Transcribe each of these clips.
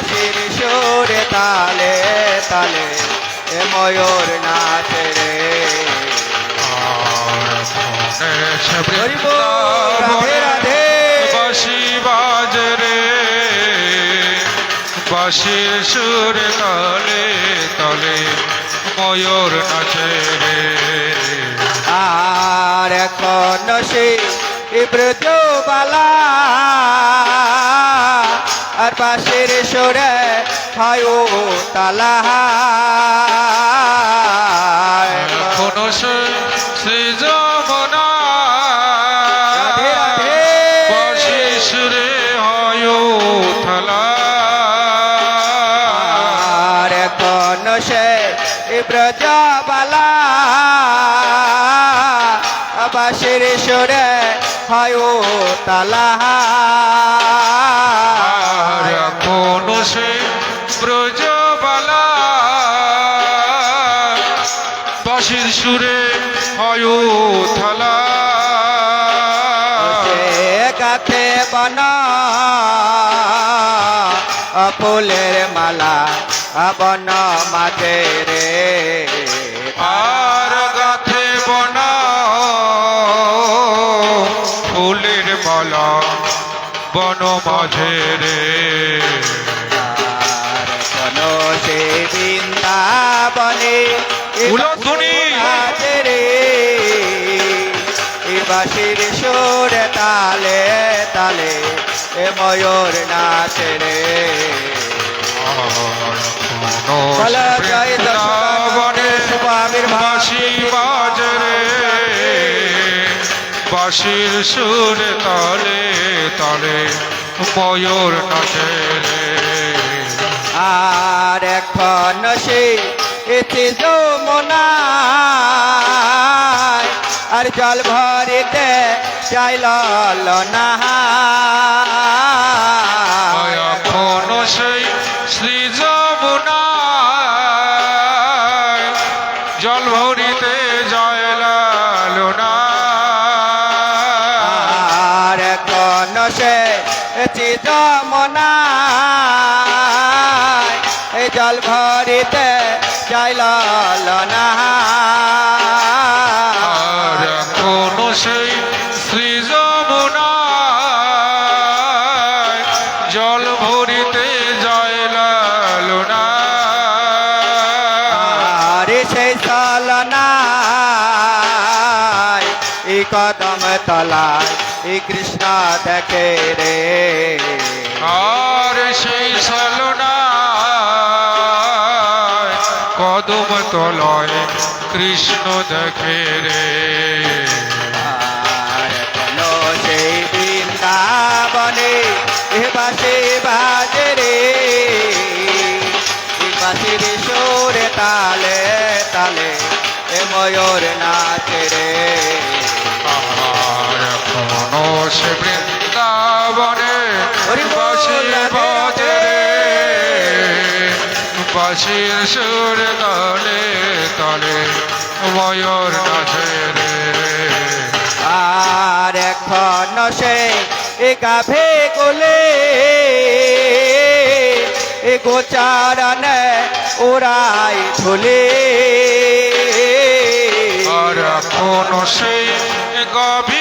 বাসির সুরে তালে তালে এ ময়ূর নাচে রে। বল, রাধে রাধে। বাসি বাজরে বাসির সুর তালে তালে ময়ূর নাচে রে। আর এখন সে ব্রজবালা আর পাশের সরে হয় ও তালা। কোন হয় ব্রজবালা। সরে হয় ও তালা আর এখন সে ব্রজবালা। বাসির সুরে হয় থালা গাথে বনা ফুলের মালা বন মাঝে রে। আর বন মাঝে রে। সে বৃন্দাবনে রে। এ বাসির সুর তালে তালে এ ময়ূর নাচে রে। জয় বৃন্দাবনে দশরথ শুভ আবির্ভাব বাসির সুর তালে তালে ময়ূর নাচে রে। আর এখন সে এতে যমুনায় আর জল ভরিতে চাইল না এখন সেই শ্রী যমুনায় জল ভরিতে জয় লালনা এখন সে এতে যমুনায়। এই জল ভরিতে চাইল না এখন সেই শ্রী জল ভরিতে আরে সেই সালনায় কদম তলায় কৃষ্ণ দেখে রে। আর সেই সালনায় কদম তলয় কৃষ্ণ দেখে রে। আর কোনো সেই বৃন্দাবনে বাসে বাজে রে। বাসির সুরে তালে তালে এ ময়ূর নাচে রে। কোনো সে বৃন্দাবনে বাসি বাজে বাসির সুর তলে তলে ময়ূর নাচে আর এখন সে এ গাভে এ গোচারণ ওরাই ঝোলে। আর এখন সেই গভী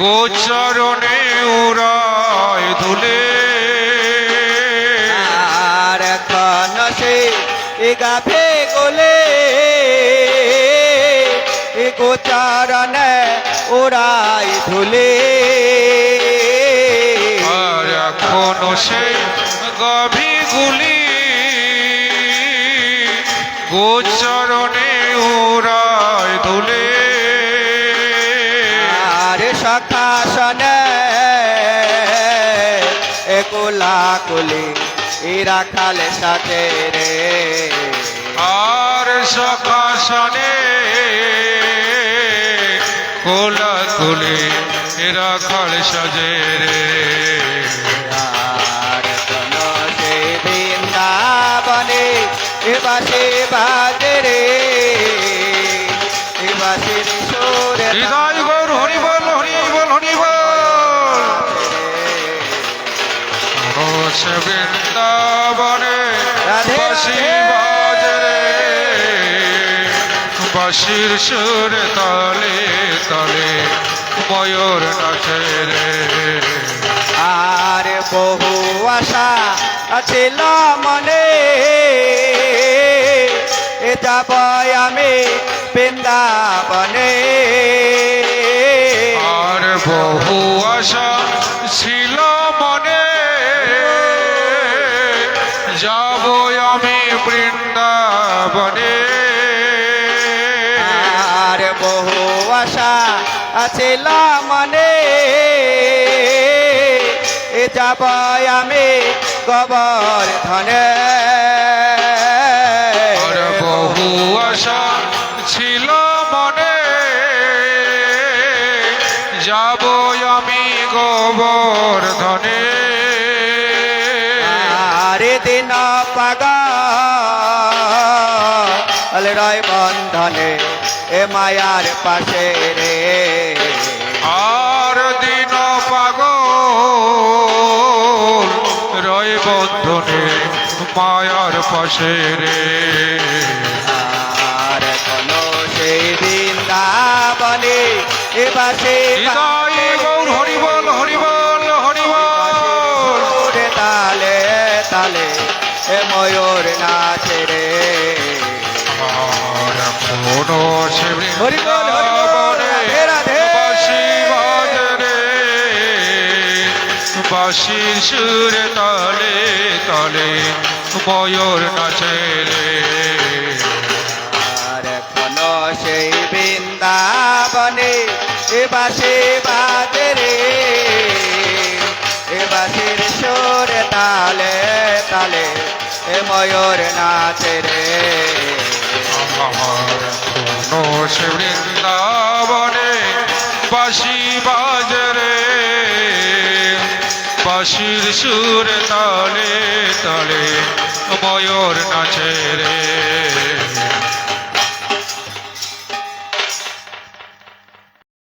গোচরণে উড়ায় ধুলে। আর এখন সে গাভে গোলে। এ গোচারণ ওরাই ঝোলে আর এখন সেই গভী গুলি। গোচরণে একুলা কুলি ইরা খালে সাথে রে। আর সকাশনে কোলা কোলে এরা খাল সাজে রে। আর কোন সে বৃন্দাবনে এ বাজে রে এ বাসের সুরে হৃদয় বৃন্দাবনে বাসি বাসির সুর তলে তালে ময়ূর নাচে রে। আর বহু আশা ছিল মনে। এ যাব আমি বৃন্দাবনে। আর বহু আশা ছিল বৃন্দাবনে। আর বহু আশা ছিল মনে এ যাব আমি গোবর ধনে। বহু আশা ছিল মনে। যাব আমি গোবর্ধনে আরে দিন পাগল রয় বন্ধনে এ মায়ার পাশে রে। আর দিন পাগল রয় বন্ধনে মায়ার পাশে রে। আর কোন সেই বৃন্দাবনে এ পাশে হৃদয় তালে এ ময়ূর নাচে রে। হরি বল, হরি বল, বৃন্দাবনে রাধে রাধে। বাঁশি বাজে রে বাঁশির সুর তালে তালে ময়ূর নাচে আর কোন সেই বৃন্দাবনে বাসে বাজে রে। ময়ূর নাচে রে সে বৃন্দাবনে বাসি বাজরে রে। বাঁশির সুর তালে তালে ময়ূর নাচে রে।